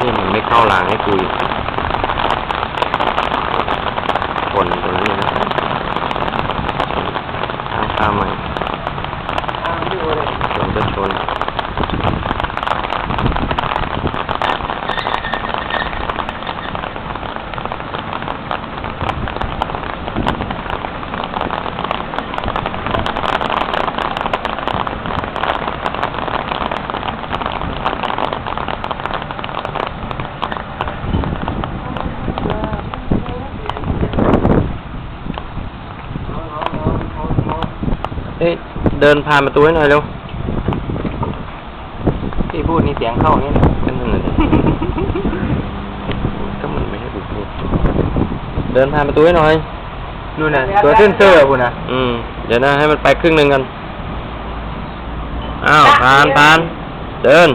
นี่มันไม่เข้ารางให้คุยคนตรงนี้นะข้ามมาชนก็ชน เอ้ยเดินผ่านประตูให้หน่อยเร็วที่พูดนี่เสียงเข้าอย่างนี้นะก็นั่นน่ะดิก็มันไม่ให้กูพูดเดินผ่านประตูให้หน่อยนู่นน่ะตัวเส้นเซอร์คุณน่ะอืมเดี๋ยวนะให้มันไปครึ่งหนึ่งกันอ้าวผ่านผ่านเดิน